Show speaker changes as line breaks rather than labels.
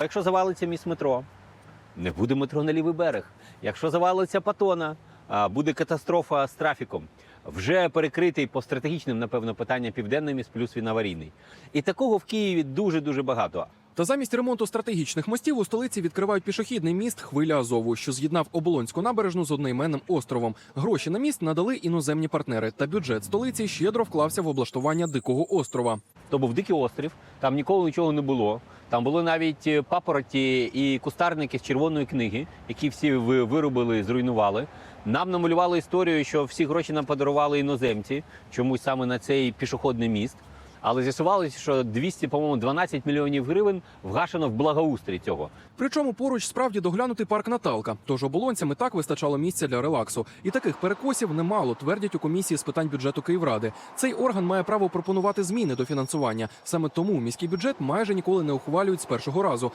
Якщо завалиться міст метро, не буде метро на лівий берег. Якщо завалиться патона, буде катастрофа з трафіком. Вже перекритий по стратегічним, напевно, питання південний міст, плюс він аварійний. І такого в Києві дуже дуже багато.
Та замість ремонту стратегічних мостів у столиці відкривають пішохідний міст Хвиля Азову, що з'єднав оболонську набережну з одноіменним островом. Гроші на міст надали іноземні партнери. Та бюджет столиці щедро вклався в облаштування дикого острова.
То був дикий острів, там ніколи нічого не було. Там були навіть е, папороті і кустарники з червоної книги, які всі виробили, зруйнували. Нам намалювали історію, що всі гроші нам подарували іноземці, чомусь саме на цей пішохідний міст. Але з'ясувалося, що 200, по-моєму, 12 мільйонів гривень вгашено в благоустрій цього.
Причому поруч справді доглянути парк Наталка. Тож оболонцям і так вистачало місця для релаксу. І таких перекосів немало, твердять у комісії з питань бюджету Київради. Цей орган має право пропонувати зміни до фінансування. Саме тому міський бюджет майже ніколи не ухвалюють з першого разу.